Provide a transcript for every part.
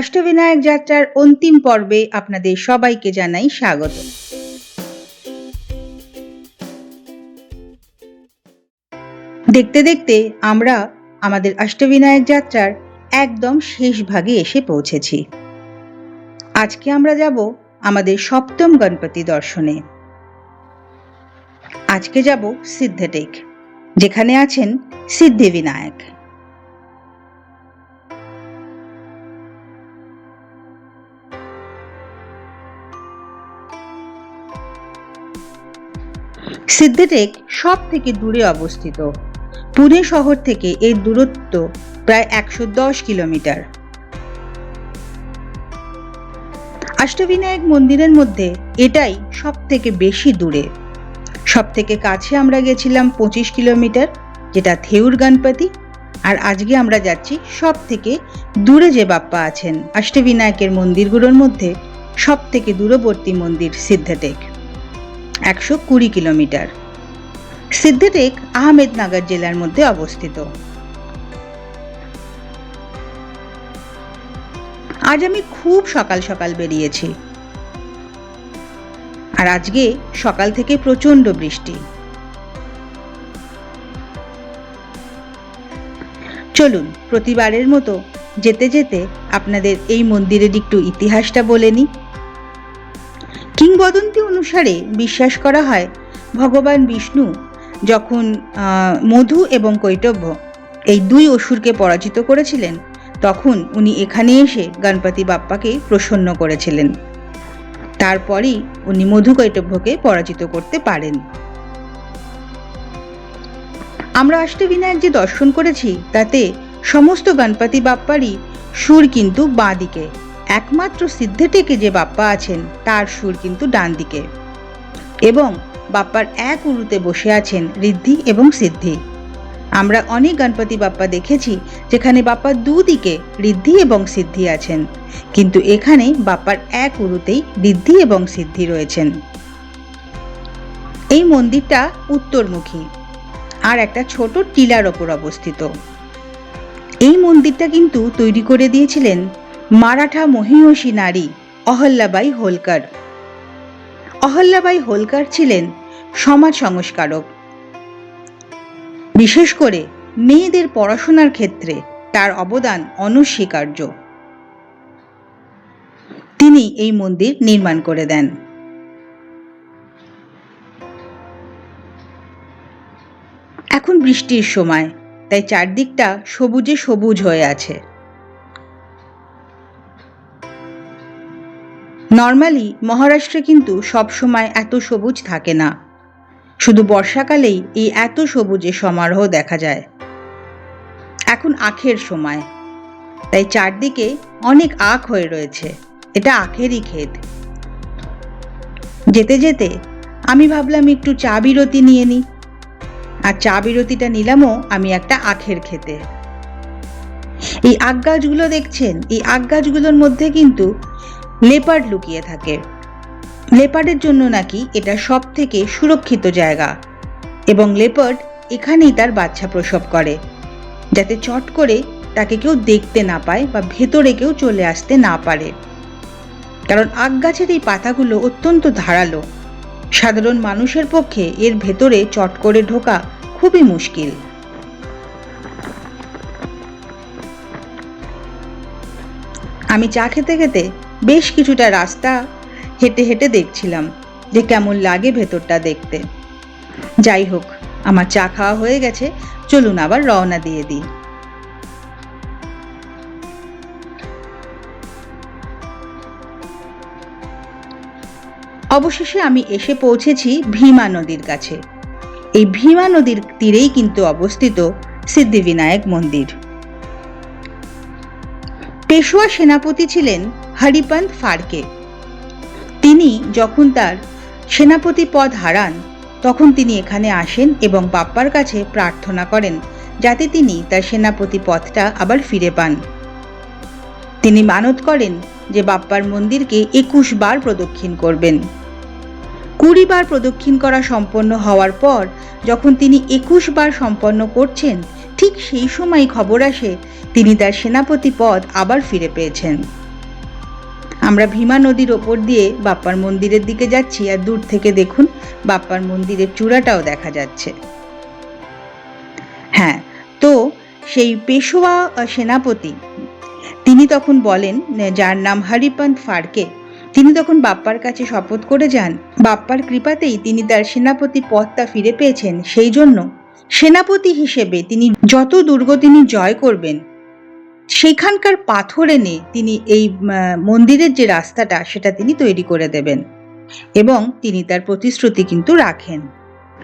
অষ্টবিনায়ক যাত্রার অন্তিম পর্বে আপনাদের সবাইকে জানাই স্বাগত। দেখতে দেখতে আমরা আমাদের অষ্টবিনায়ক যাত্রার একদম শেষ ভাগে এসে পৌঁছেছি। আজকে আমরা যাব আমাদের সপ্তম গণপতি দর্শনে। আজকে যাব সিদ্ধটেক, যেখানে আছেন সিদ্ধিবিনায়ক। সিদ্ধটেক সব থেকে দূরে অবস্থিত। পুনে শহর থেকে এর দূরত্ব প্রায় একশো দশ কিলোমিটার। অষ্টবিনায়ক মন্দিরের মধ্যে এটাই সব থেকে বেশি দূরে। সব থেকে কাছে আমরা গেছিলাম পঁচিশ কিলোমিটার, যেটা থেউর গণপতি, আর আজকে আমরা যাচ্ছি সব থেকে দূরে যে বাপ্পা আছেন। অষ্টবিনায়কের মন্দিরগুলোর মধ্যে সব থেকে দূরবর্তী মন্দির সিদ্ধটেক। একশো কুড়ি কিলোমিটার। সিদ্ধটেক আহমেদনগর জেলার মধ্যে অবস্থিত। আজ আমি খুব সকাল সকাল বেরিয়েছি। আর আজকে সকাল থেকে প্রচণ্ড বৃষ্টি। চলুন, প্রতিবারের মতো যেতে যেতে আপনাদের এই মন্দিরের একটু ইতিহাসটা বলে নিই। কিংবদন্তি অনুসারে বিশ্বাস করা হয় ভগবান বিষ্ণু যখন মধু এবং কৈটব্য এই দুই অসুরকে পরাজিত করেছিলেন, তখন উনি এখানে এসে গণপতি বাপ্পাকে প্রসন্ন করেছিলেন। তারপরেই উনি মধু কৈটব্যকে পরাজিত করতে পারেন। আমরা অষ্টবিনায়ক যে দর্শন করেছি, তাতে সমস্ত গণপতি বাপ্পারই সুর কিন্তু বাঁ দিকে। একমাত্র সিদ্ধেটেকে যে বাপ্পা আছেন, তার সুর কিন্তু ডান দিকে এবং বাপ্পার এক উরুতে বসে আছেন ঋদ্ধি এবং সিদ্ধি। আমরা অনেক গণপতি বাপ্পা দেখেছি, যেখানে বাপ্পার দুদিকে ঋদ্ধি এবং সিদ্ধি আছেন। কিন্তু এখানে বাপ্পার এক উরুতেই ঋদ্ধি এবং সিদ্ধি রয়েছেন। এই মন্দিরটা উত্তরমুখী, আর একটা ছোট টিলার ওপর অবস্থিত। এই মন্দিরটা কিন্তু তৈরি করে দিয়েছিলেন মারাঠা মহিষী নারী অহল্যাবাই হোলকার। অহল্যাবাই হোলকার ছিলেন সমাজ সংস্কারক। বিশেষ করে মেয়েদের পড়াশোনার ক্ষেত্রে তার অবদান অনস্বীকার্য। তিনি এই মন্দির নির্মাণ করে দেন। এখন বৃষ্টির সময়, তাই চারদিকটা সবুজে সবুজ হয়ে আছে। নর্মালি মহারাষ্ট্রে কিন্তু সব সময় এত সবুজ থাকে না। শুধু বর্ষাকালেই এই এত সবুজে সমারোহ দেখা যায়। এখন আখের সময়। তাই চারদিকে অনেক আখ হয়ে রয়েছে। এটা আখেরই ক্ষেত। যেতে যেতে আমি ভাবলাম একটু চা বিরতি নিয়ে নিই আর চা বিরতিটা নিলামও আমি একটা আখের খেতে এই আখ গাছগুলো দেখছেন? এই আখ গাছগুলোর মধ্যে কিন্তু লেপার্ড লুকিয়ে থাকে। লেপার্ডের জন্য নাকি এটা সব থেকে সুরক্ষিত জায়গা। এবং লেপার্ড এখানেই তার বাচ্চা প্রসব করে, যাতে চট করে তাকে কেউ দেখতে না পায় বা ভেতরে কেউ চলে আসতে না পারে। কারণ আখ গাছের এই পাতাগুলো অত্যন্ত ধারালো। সাধারণ মানুষের পক্ষে এর ভেতরে চট করে ঢোকা খুবই মুশকিল। আমি চা খেতে খেতে বেশ কিছুটা রাস্তা হেঁটে হেঁটে দেখছিলাম যে কেমন লাগে ভেতরটা দেখতে। যাই হোক, আমার চা খাওয়া হয়ে গেছে, চলুন আবার রওনা দিয়ে দিই। অবশেষে আমি এসে পৌঁছেছি ভীমা নদীর কাছে। এই ভীমা নদীর তীরেই কিন্তু অবস্থিত সিদ্ধিবিনায়ক মন্দির। পেশোয়া সেনাপতি ছিলেন হরিপন্ত ফাড়কে তিনি যখন তার সেনাপতি পদ হারান, তখন তিনি এখানে আসেন এবং বাপ্পার কাছে প্রার্থনা করেন যাতে তিনি তার সেনাপতি পদটা আবার ফিরে পান। তিনি মানত করেন যে বাপ্পার মন্দিরকে একুশ বার প্রদক্ষিণ করবেন। কুড়ি বার প্রদক্ষিণ করা সম্পন্ন হওয়ার পর, যখন তিনি একুশ বার সম্পন্ন করছেন ঠিক সেই সময় খবর আসে, তিনি তার সেনাপতি পদ আবার ফিরে পেয়েছেন। আমরা ভীমা নদীর ওপর দিয়ে বাপ্পার মন্দিরের দিকে যাচ্ছি আর দূর থেকে দেখুন বাপ্পার মন্দিরের চূড়াটাও দেখা যাচ্ছে। হ্যাঁ তো সেই পেশোয়া সেনাপতি, তিনি তখন বলেন যার নাম হরিপন্ত ফাড়কে তিনি তখন বাপ্পার কাছে শপথ করে যান। বাপ্পার কৃপাতেই তিনি তার সেনাপতি পদটা ফিরে পেয়েছেন, সেই জন্য সেনাপতি হিসেবে তিনি যত দুর্গ তিনি জয় করবেন, সেখানকার পাথর এনে তিনি এই মন্দিরের যে রাস্তাটা, সেটা তিনি তৈরি করে দেবেন এবং তিনি তার প্রতিশ্রুতি কিন্তু রাখেন।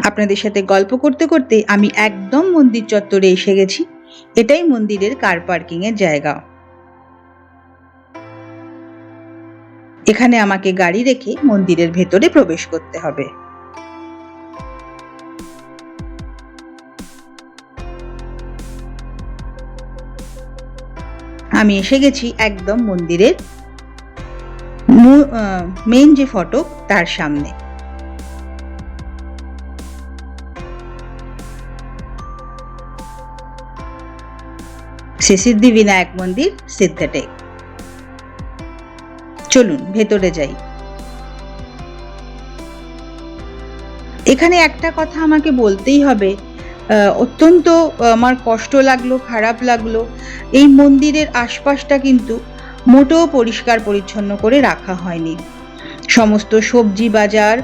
আপনাদের সাথে গল্প করতে করতে আমি একদম মন্দির চত্বরে এসে গেছি। এটাই মন্দিরের কার পার্কিং এর জায়গা। এখানে আমাকে গাড়ি রেখে মন্দিরের ভেতরে প্রবেশ করতে হবে। আমি এসে গেছি একদম মন্দিরের মেন যে ফটক, তার সামনে। শ্রী সিদ্ধি বিনায়ক মন্দির সিদ্ধটেক চলুন, ভেতরে যাই। এখানে একটা কথা আমাকে বলতেই হবে অত্যন্ত আমার কষ্ট লাগল, খারাপ লাগল। এই মন্দিরের আশপাশটা কিন্তু মোটেও পরিষ্কার পরিচ্ছন্ন করে রাখা হয়নি। সমস্ত সবজি বাজার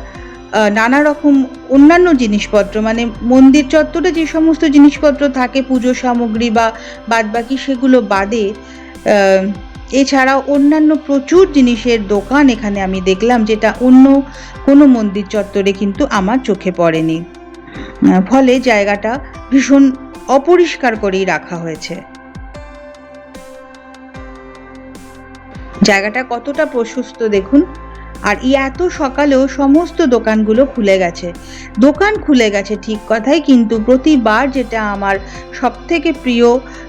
নানা রকম অন্যান্য জিনিসপত্র মানে মন্দির চত্বরে যে সমস্ত জিনিসপত্র থাকে, পুজো সামগ্রী বা বাদবাকি সেগুলো বাদে এছাড়াও অন্যান্য প্রচুর জিনিসের দোকান এখানে আমি দেখলাম, যেটা অন্য কোনো মন্দির চত্বরে কিন্তু আমার চোখে পড়েনি। ফলে জায়গাটা ভীষণ অপরিষ্কার করেই রাখা হয়েছে। জায়গাটা কতটা প্রশস্ত দেখুন। আর এত সকালেও সমস্ত দোকানগুলো খুলে গেছে। দোকান খুলে গেছে ঠিক কথাই, কিন্তু প্রতিবার যেটা আমার সব থেকে প্রিয়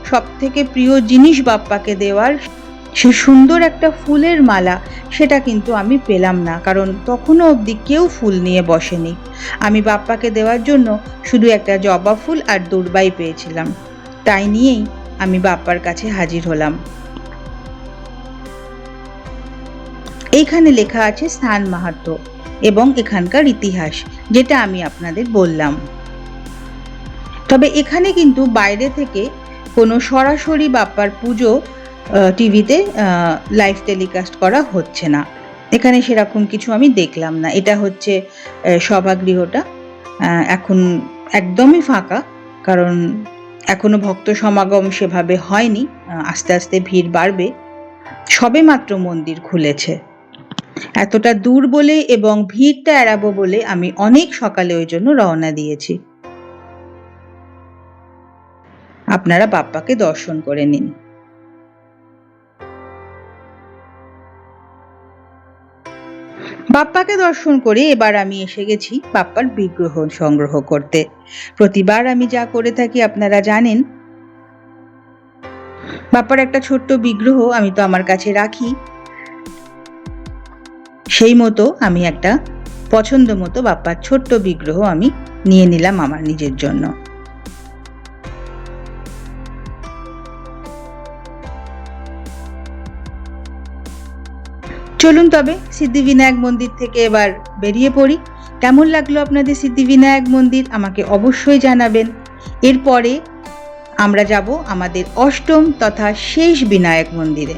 সব থেকে প্রিয় জিনিস বাপ্পাকে দেওয়ার সে সুন্দর একটা ফুলের মালা, সেটা কিন্তু আমি পেলাম না, কারণ তখনও অবধি কেউ ফুল নিয়ে বসেনি। আমি বাপ্পাকে দেওয়ার জন্য শুধু একটা জবা ফুল আর দুর্বাই পেয়েছিলাম। তাই নিয়েই আমি বাপ্পার কাছে হাজির হলাম। এইখানে লেখা আছে স্থান মাহাত্ম এবং এখানকার ইতিহাস, যেটা আমি আপনাদের বললাম। তবে এখানে কিন্তু বাইরে থেকে কোনো সরাসরি বাপ্পার পুজো টিভিতে লাইভ টেলিকাস্ট করা হচ্ছে না। এখানে সেরকম কিছু আমি দেখলাম না। এটা হচ্ছে সভাগৃহটা। এখন একদমই ফাঁকা, কারণ এখনও ভক্ত সমাগম সেভাবে হয়নি। আস্তে আস্তে ভিড় বাড়বে। সবে মাত্র মন্দির খুলেছে। এতটা দূর বলে এবং ভিড়টা এড়াবো বলে আমি অনেক সকালে ওই জন্য রওনা দিয়েছি। আপনারা বাপ্পাকে দর্শন করে নিন। বাপ্পাকে দর্শন করে এবার আমি এসে গেছি বাপ্পার বিগ্রহ সংগ্রহ করতে। প্রতিবার আমি যা করে থাকি আপনারা জানেন। বাপ্পার একটা ছোট্ট বিগ্রহ আমি তো আমার কাছে রাখি। সেই মতো আমি একটা পছন্দ মতো বাপ্পার ছোট্ট বিগ্রহ আমি নিয়ে নিলাম আমার নিজের জন্য। চলুন তবে সিদ্ধিবিনায়ক মন্দির থেকে এবার বেরিয়ে পড়ি। কেমন লাগল আপনাদের সিদ্ধিবিনায়ক মন্দির? আমাকে অবশ্যই জানাবেন। এরপরে আমরা যাব আমাদের অষ্টম তথা শেষ বিনায়ক মন্দিরে।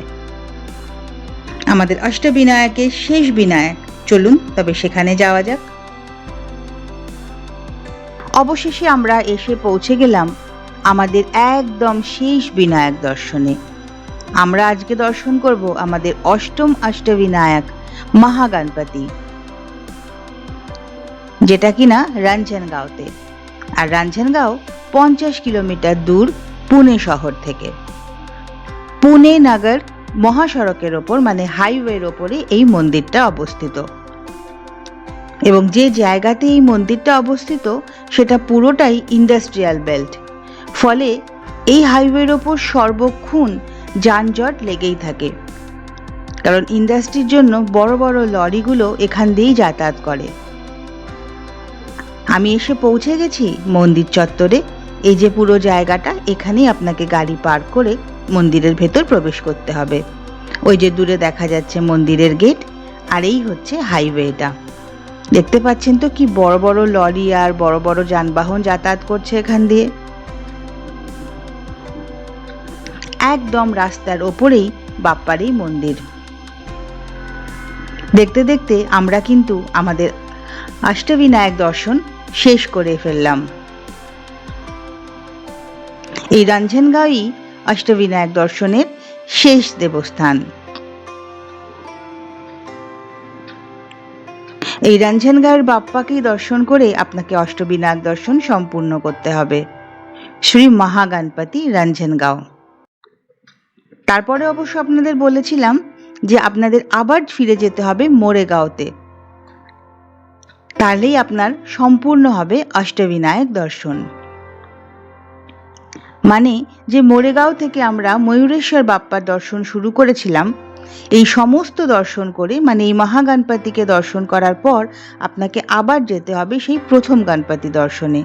আমাদের অষ্টবিনায়কের শেষ বিনায়ক। চলুন তবে সেখানে যাওয়া যাক। অবশেষে আমরা এসে পৌঁছে গেলাম আমাদের একদম শেষ বিনায়ক দর্শনে। আমরা আজকে দর্শন করব আমাদের অষ্টম অষ্টবিনায়ক মহাগণপতি, যেটা কিনা রাঞ্জনগাঁওতে। আর রাঞ্জনগাঁও পঞ্চাশ কিলোমিটার দূর পুনে শহর থেকে। পুনে নগর মহাসড়কের ওপর মানে হাইওয়ের ওপরে এই মন্দিরটা অবস্থিত। এবং যে জায়গাতে এই মন্দিরটা অবস্থিত, সেটা পুরোটাই ইন্ডাস্ট্রিয়াল বেল্ট। ফলে এই হাইওয়ের ওপর সর্বক্ষণ যানজট লেগেই থাকে। কারণ ইন্ডাস্ট্রির জন্য বড় বড় লরিগুলো এখান দিয়েই যাতায়াত করে। আমি এসে পৌঁছে গেছি মন্দির চত্বরে। এই যে পুরো জায়গাটা, এখানেই আপনাকে গাড়ি পার্ক করে মন্দিরের ভেতর প্রবেশ করতে হবে। ওই যে দূরে দেখা যাচ্ছে মন্দিরের গেট, আর এই হচ্ছে হাইওয়েটা। দেখতে পাচ্ছেন তো কি বড় বড় লরি আর বড় বড় যানবাহন যাতায়াত করছে এখান দিয়ে। একদম রাস্তার ওপরেই বাপ্পার মন্দির। দেখতে দেখতে আমরা কিন্তু আমাদের অষ্টবিনায়ক দর্শন শেষ করে ফেললাম। এই রাঞ্জনগাঁওই অষ্টবিনায়ক দর্শনের শেষ দেবস্থান। এই রাঞ্জনগাঁয়ের বাপ্পাকেই দর্শন করে আপনাকে অষ্টবিনায়ক দর্শন সম্পূর্ণ করতে হবে। শ্রী মহাগণপতি রাঞ্জনগাঁও তারপরে অবশ্য আপনাদের বলেছিলাম যে আপনাদের আবার ফিরে যেতে হবে মোরেগাঁওতে। তাহলেই আপনার সম্পূর্ণ হবে অষ্টবিনায়ক দর্শন। মানে যে মোরেগাঁও থেকে আমরা ময়ূরেশ্বর বাপ্পার দর্শন শুরু করেছিলাম, এই সমস্ত দর্শন করে মানে এই মহাগণপতিকে দর্শন করার পর আপনাকে আবার যেতে হবে সেই প্রথম গণপতি দর্শনে।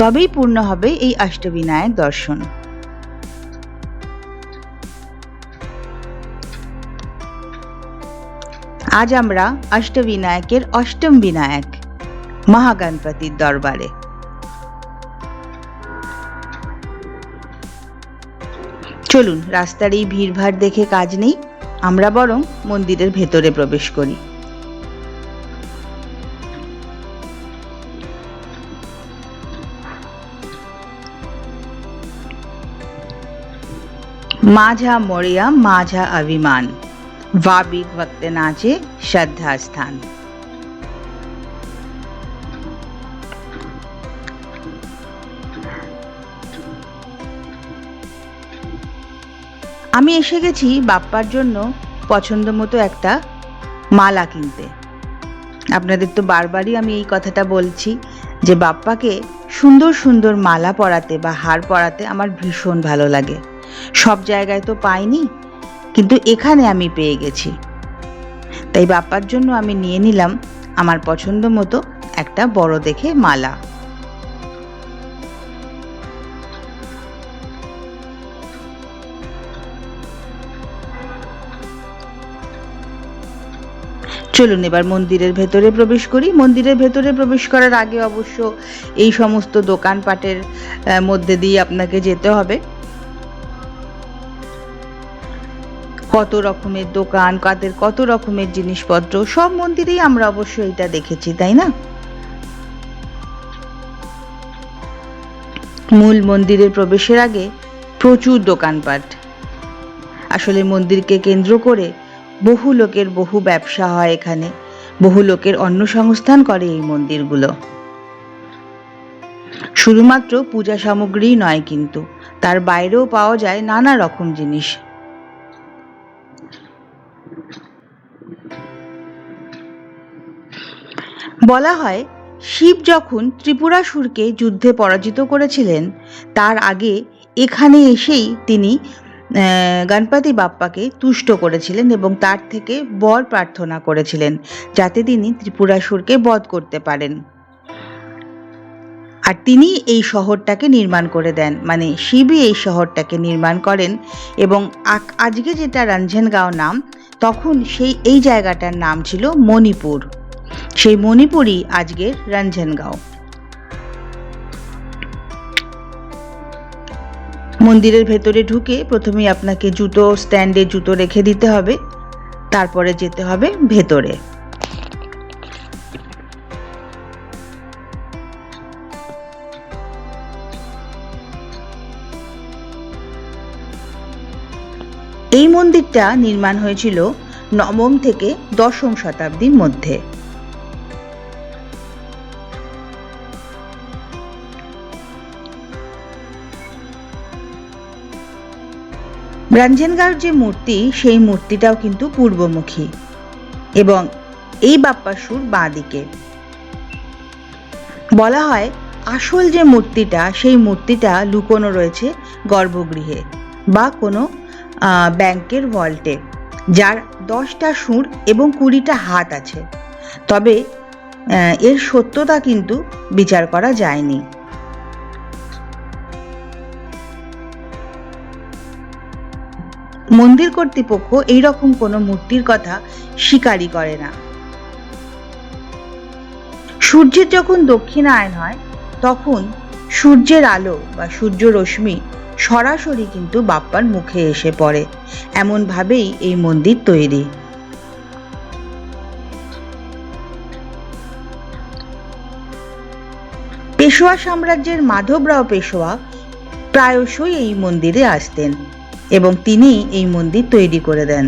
তবেই পূর্ণ হবে এই অষ্টবিনায়ক দর্শন। আজ আমরা অষ্টবিনায়কের অষ্টম বিনায়ক, মহাগণপতির দরবারে। চলুন, রাস্তার এই ভিড়ভাড় দেখে কাজ নেই, আমরা বরং মন্দিরের ভেতরে প্রবেশ করি। माझा मोरिया माझा अभिमान वाबिक वक्त नाचे श्रद्धा स्थान আমি এসে গেছি বাপ্পার জন্য পছন্দ মতো একটা মালা কিনতে আপনাদের তো বারবারই আমি এই কথাটা বলছি যে বাপ্পাকে সুন্দর সুন্দর মালা পরাতে বা হার পরাতে আমার ভীষণ ভালো লাগে সব জায়গায় তো পাইনি, কিন্তু এখানে আমি পেয়ে গেছি। তাই বাপ্পার জন্য আমি নিয়ে নিলাম আমার পছন্দ মতো একটা বড় দেখে মালা। চলুন এবার মন্দিরের ভেতরে প্রবেশ করি। মন্দিরের ভেতরে প্রবেশ করার আগে অবশ্য এই সমস্ত দোকানপাটের মধ্যে দিয়ে আপনাকে যেতে হবে। কত রকমের দোকান, কাদের কত রকমের জিনিসপত্র, সব মন্দিরেই আমরা অবশ্য এটা দেখেছি, তাই না? মূল মন্দিরে প্রবেশের আগে প্রচুর দোকানপাট। আসলে মন্দিরকে কেন্দ্র করে বহু লোকের বহু ব্যবসা হয় এখানে। বহু লোকের অন্নসংস্থান করে এই মন্দিরগুলো। শুধুমাত্র পূজা সামগ্রী নয় কিন্তু, তার বাইরেও পাওয়া যায় নানা রকম জিনিস। বলা হয়, শিব যখন ত্রিপুরাসুরকে যুদ্ধে পরাজিত করেছিলেন, তার আগে এখানে এসেই তিনি গণপতি বাপ্পাকে তুষ্ট করেছিলেন এবং তার থেকে বর প্রার্থনা করেছিলেন যাতে তিনি ত্রিপুরাসুরকে বধ করতে পারেন। আর তিনি এই শহরটাকে নির্মাণ করে দেন মানে শিবই এই শহরটাকে নির্মাণ করেন এবং আজকে যেটা রঞ্জনগাঁও নাম, তখন সেই, এই জায়গাটার নাম ছিল মণিপুর। সেই মণিপুরই আজকের রঞ্জনগাঁও। মন্দিরের ভেতরে ঢুকে প্রথমেই আপনাকে জুতো, স্ট্যান্ডে জুতো রেখে দিতে হবে, তারপরে যেতে হবে ভেতরে। এই মন্দিরটা নির্মাণ হয়েছিল নবম থেকে দশম শতাব্দীর মধ্যে। ব্রাঞ্জনগাঁওর যে মূর্তি, সেই মূর্তিটাও কিন্তু পূর্বমুখী এবং এই বাপ্পার সুর বাঁ দিকে বলা হয়, আসল যে মূর্তিটা, সেই মূর্তিটা লুকোনো রয়েছে গর্ভগৃহে বা কোনো ব্যাংকের ভল্টে যার দশটা সুর এবং কুড়িটা হাত আছে। তবে এর সত্যতা কিন্তু বিচার করা যায়নি। মন্দির কর্তৃপক্ষ এই রকম কোনো মূর্তির কথা স্বীকারই করে না। সূর্যের যখন দক্ষিণায়ন হয়, তখন সূর্যের আলো বা সূর্য রশ্মি সরাসরি কিন্তু বাপ্পার মুখে এসে পড়ে। এমনভাবেই এই মন্দির তৈরি। পেশোয়া সাম্রাজ্যের মাধবরাও পেশোয়া প্রায়শই এই মন্দিরে আসতেন। এবং তিনি এই মন্দির তৈরি করে দেন।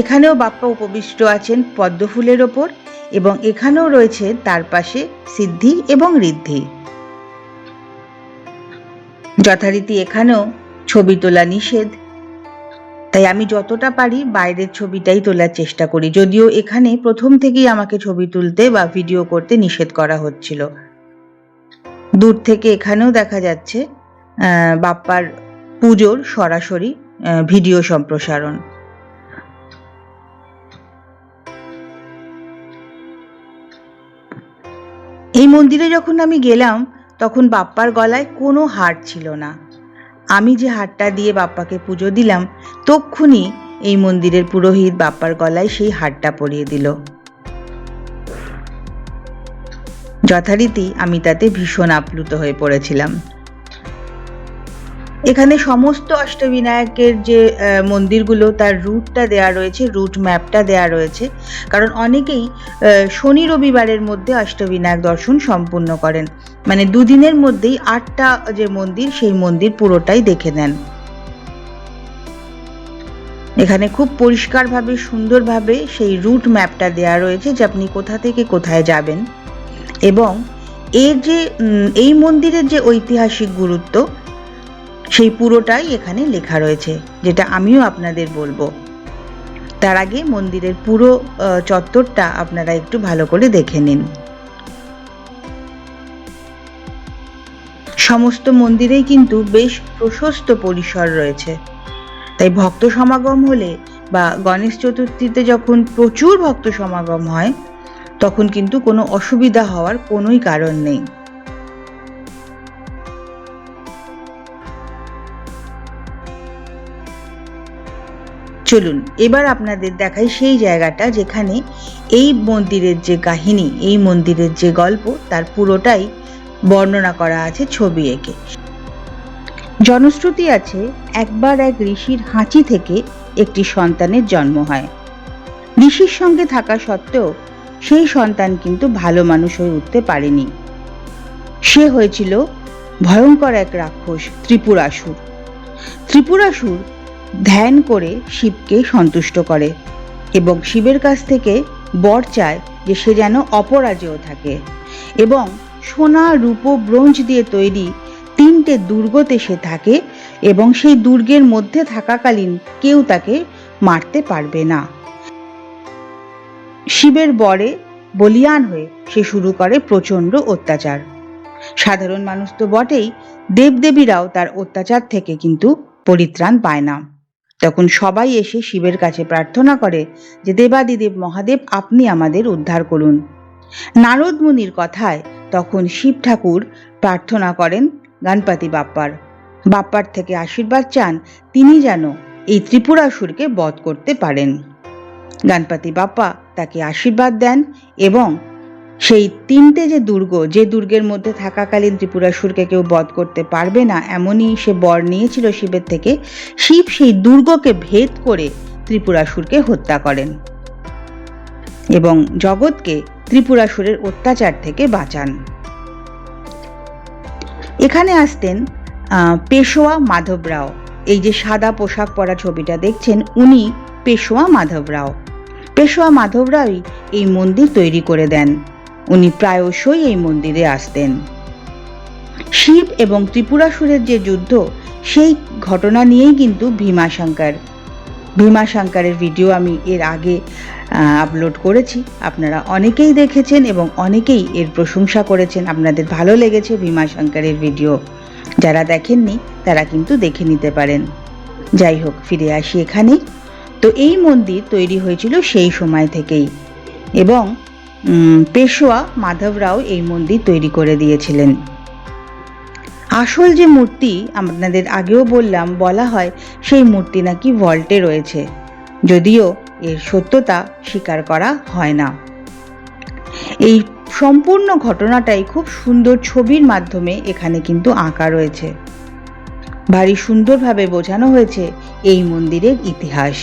এখানেও বাপ্পা উপবিষ্ট আছেন পদ্মফুলের ওপর এবং এখানেও রয়েছে তার পাশে সিদ্ধি এবং ঋদ্ধি। যথারীতি এখানেও ছবি তোলা নিষেধ তাই আমি যতটা পারি বাইরের ছবিটাই তোলার চেষ্টা করি। যদিও এখানে প্রথম থেকেই আমাকে ছবি তুলতে বা ভিডিও করতে নিষেধ করা হচ্ছিল। দূর থেকে এখানেও দেখা যাচ্ছে বাপ্পার পুজোর সরাসরি ভিডিও সম্প্রসারণ। এই মন্দিরে যখন আমি গেলাম, তখন বাপ্পার গলায় কোনো হার ছিল না। আমি যে হারটা দিয়ে বাপ্পাকে পুজো দিলাম, তক্ষুনি এই মন্দিরের পুরোহিত বাপ্পার গলায় সেই হারটা পরিয়ে দিল। যথারীতি আমি তাতে ভীষণ আপ্লুত হয়ে পড়েছিলাম। এখানে সমস্ত অষ্টবিনায়কের যে মন্দিরগুলো, তার রুটটা দেয়া রয়েছে রুট ম্যাপটা দেয়া রয়েছে। কারণ অনেকেই শনি রবিবারের মধ্যে অষ্টবিনায়ক দর্শন সম্পূর্ণ করেন। মানে দুদিনের মধ্যেই আটটা যে মন্দির, সেই মন্দির পুরোটাই দেখে নেন। এখানে খুব পরিষ্কারভাবে, সুন্দরভাবে সেই রুট ম্যাপটা দেয়া রয়েছে যে আপনি কোথা থেকে কোথায় যাবেন। এবং এর যে এই মন্দিরের যে ঐতিহাসিক গুরুত্ব সেই পুরোটাই এখানে লেখা রয়েছে, যেটা আমিও আপনাদের বলব। তার আগে মন্দিরের পুরো চত্বরটা আপনারা একটু ভালো করে দেখে নিন। সমস্ত মন্দিরেই কিন্তু বেশ প্রশস্ত পরিসর রয়েছে। তাই ভক্ত সমাগম হলে বা গণেশ চতুর্থীতে যখন প্রচুর ভক্ত সমাগম হয়, তখন কিন্তু কোনো অসুবিধা হওয়ার কোনোই কারণ নেই। চলুন, এবার আপনাদের দেখাই সেই জায়গাটা যেখানে এই মন্দিরের যে কাহিনী, এই মন্দিরের যে গল্প, তার পুরোটাই বর্ণনা করা আছে ছবি এঁকে। জনশ্রুতি আছে, একবার এক ঋষির হাঁচি থেকে একটি সন্তানের জন্ম হয়। ঋষির সঙ্গে থাকা সত্ত্বেও সেই সন্তান কিন্তু ভালো মানুষ হয়ে উঠতে পারেনি। সে হয়েছিল ভয়ঙ্কর এক রাক্ষস, ত্রিপুরাসুর। ত্রিপুরাসুর ধ্যান করে শিবকে সন্তুষ্ট করে এবং শিবের কাছ থেকে বর চায় যে সে যেন অপরাজেয় থাকে এবং সোনা, রূপো, ব্রোঞ্জ দিয়ে তৈরি তিনটে দুর্গতে সে থাকে এবং সেই দুর্গের মধ্যে থাকাকালীন কেউ তাকে মারতে পারবে না। শিবের বরে বলিয়ান হয়ে সে শুরু করে প্রচণ্ড অত্যাচার। সাধারণ মানুষ তো বটেই, দেবদেবীরাও তার অত্যাচার থেকে কিন্তু পরিত্রাণ পায় না। তখন সবাই এসে শিবের কাছে প্রার্থনা করে যে, দেবাদিদেব মহাদেব, আপনি আমাদের উদ্ধার করুন। নারদ মুনির কথায় তখন শিব ঠাকুর প্রার্থনা করেন গণপতি বাপ্পার। বাপ্পার থেকে আশীর্বাদ চান তিনি যেন এই ত্রিপুরাসুরকে বধ করতে পারেন। গণপতি বাপ্পা তাকে আশীর্বাদ দেন এবং সেই তিনটে যে দুর্গ, যে দুর্গের মধ্যে থাকাকালীন ত্রিপুরাসুরকে কেউ বধ করতে পারবে না, এমনই সে বর নিয়েছিল শিবের থেকে, শিব সেই দুর্গকে ভেদ করে ত্রিপুরাসুরকে হত্যা করেন এবং জগৎকে ত্রিপুরাসুরের অত্যাচার থেকে বাঁচান। এখানে আসতেন পেশোয়া মাধব রাও। এই যে সাদা পোশাক পরা ছবিটা দেখছেন, উনি পেশোয়া মাধব রাও। পেশোয়া মাধব রাওই এই মন্দির তৈরি করে দেন। উনি প্রায়শই এই মন্দিরে আসতেন। শিব এবং ত্রিপুরাসুরের যে যুদ্ধ, সেই ঘটনা নিয়েই কিন্তু ভীমাশঙ্কর, ভীমাশঙ্করের ভিডিও আমি এর আগে আপলোড করেছি। আপনারা অনেকেই দেখেছেন এবং অনেকেই এর প্রশংসা করেছেন। আপনাদের ভালো লেগেছে ভীমাশঙ্করের ভিডিও যারা দেখেননি, তারা কিন্তু দেখে নিতে পারেন। যাই হোক, ফিরে আসি এখানে তো এই মন্দির তৈরি হয়েছিল সেই সময় থেকেই। এবং পেশোয়া মাধবরাও এই মন্দির তৈরি করে দিয়েছিলেন। আসল যে মূর্তি আপনাদের আগেও বললাম, বলা হয় সেই মূর্তি নাকি ভল্টে রয়েছে। যদিও এর সত্যতা স্বীকার করা হয় না। এই সম্পূর্ণ ঘটনাটাই খুব সুন্দর ছবির মাধ্যমে এখানে কিন্তু আঁকা রয়েছে। ভারী সুন্দরভাবে বোঝানো হয়েছে এই মন্দিরের ইতিহাস।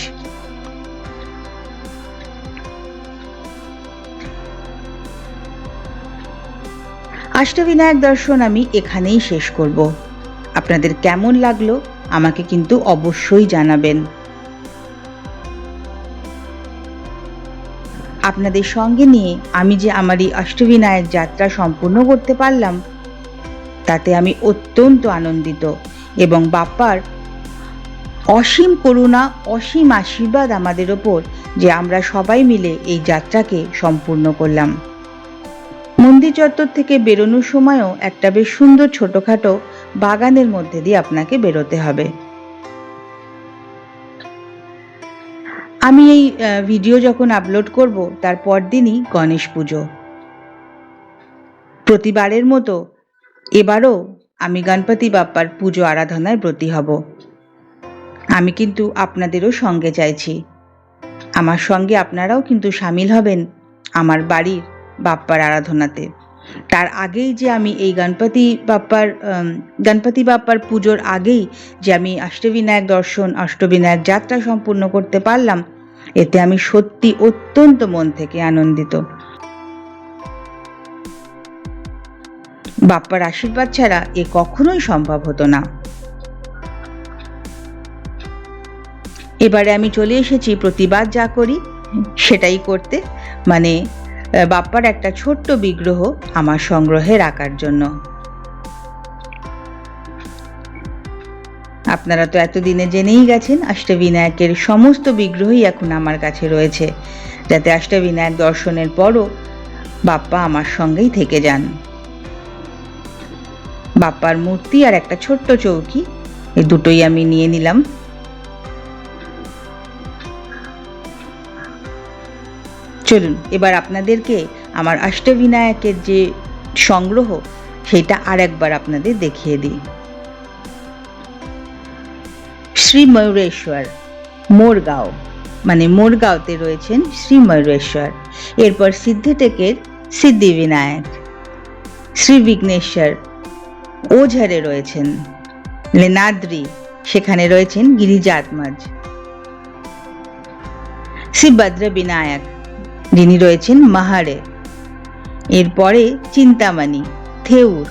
অষ্টবিনায়ক দর্শন আমি এখানেই শেষ করব। আপনাদের কেমন লাগল আমাকে কিন্তু অবশ্যই জানাবেন। আপনাদের সঙ্গে নিয়ে আমি যে আমার এই অষ্টবিনায়ক যাত্রা সম্পূর্ণ করতে পারলাম, তাতে আমি অত্যন্ত আনন্দিত এবং বাপ্পার অসীম করুণা, অসীম আশীর্বাদ আমাদের ওপর যে আমরা সবাই মিলে এই যাত্রাকে সম্পূর্ণ করলাম। মন্দির চত্বর থেকে বেরোনোর সময়ও একটা বেশ সুন্দর ছোটখাটো বাগানের মধ্যে দিয়ে আপনাকে বেরোতে হবে। আমি এই ভিডিও যখন আপলোড করব, তার পরদিনই গণেশ পুজো। প্রতিবারের মতো এবারও আমি গণপতি বাপ্পার পুজো আরাধনায় ব্রতী হব। আমি কিন্তু আপনাদেরও সঙ্গে চাইছি। আমার সঙ্গে আপনারাও কিন্তু সামিল হবেন। আমার বাড়ির বাপ্পার আরাধনাতে। তার আগেই যে আমি এই গণপতি বাপ্পার গণপতি বাপ্পার পুজোর আগেই যে আমি অষ্টবিনায়ক দর্শন, অষ্টবিনায়ক যাত্রা সম্পূর্ণ করতে পারলাম, এতে আমি সত্যি অত্যন্ত মন থেকে আনন্দিত। বাপ্পার আশীর্বাদ ছাড়া এ কখনোই সম্ভব হতো না। এবারে আমি চলে এসেছি, প্রতিবাদ যা করি সেটাই করতে মানে বাপ্পার একটা ছোট্ট বিগ্রহ আমার সংগ্রহে রাখার জন্য। আপনারা তো এতদিনে জেনেই গেছেন অষ্টবিনায়কের সমস্ত বিগ্রহই এখন আমার কাছে রয়েছে, যাতে অষ্টবিনায়ক দর্শনের পরও বাপ্পা আমার সঙ্গেই থেকে যান। বাপ্পার মূর্তি আর একটা ছোট্ট চৌকি, এই দুটোই আমি নিয়ে নিলাম। চলুন, এবার আপনাদেরকে আমার অষ্টবিনায়কের যে সংগ্রহ, সেটা আর একবার আপনাদের দেখিয়ে দিই। শ্রী ময়ূরেশ্বর, মোরগাঁও মানে মোরগাঁওতে রয়েছেন শ্রী ময়ূরেশ্বর, এরপর সিদ্ধিটেকের সিদ্ধিবিনায়ক, শ্রী বিঘ্নেশ্বর, ওঝারে রয়েছেন, লেনাদ্রি, সেখানে রয়েছেন গিরিজাতমাজ শ্রী ভদ্র বিনায়ক যিনি রয়েছেন মাহারে। এরপরে চিন্তামণি, থেউর।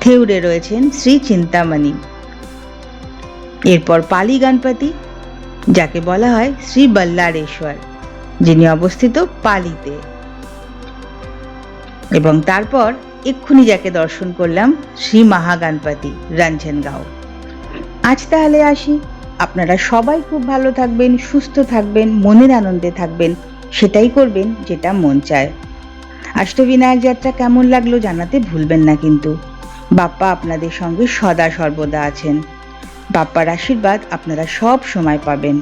থেউরে রয়েছেন শ্রী চিন্তামণি। এরপর পালি গণপতি, যাকে বলা হয় শ্রী বল্লারেশ্বর, যিনি অবস্থিত পালিতে। এবং তারপর এক্ষুনি যাকে দর্শন করলাম, শ্রী মহাগণপতি, রঞ্জনগাঁও। আজ তাহলে আসি। আপনারা সবাই খুব ভালো থাকবেন, সুস্থ থাকবেন, মনের আনন্দে থাকবেন। সেটাই করবেন যেটা মন চায়। অষ্টবিনায়ক যাত্রা কেমন লাগল জানাতে ভুলবেন না কিন্তু। বাপ্পা আপনাদের সঙ্গে সদা সর্বদা আছেন। বাপ্পার আশীর্বাদ আপনারা সব সময় পাবেন।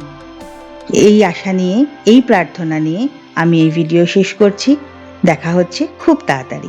এই আশা নিয়ে, এই প্রার্থনা নিয়ে আমি এই ভিডিও শেষ করছি। দেখা হচ্ছে খুব তাড়াতাড়ি।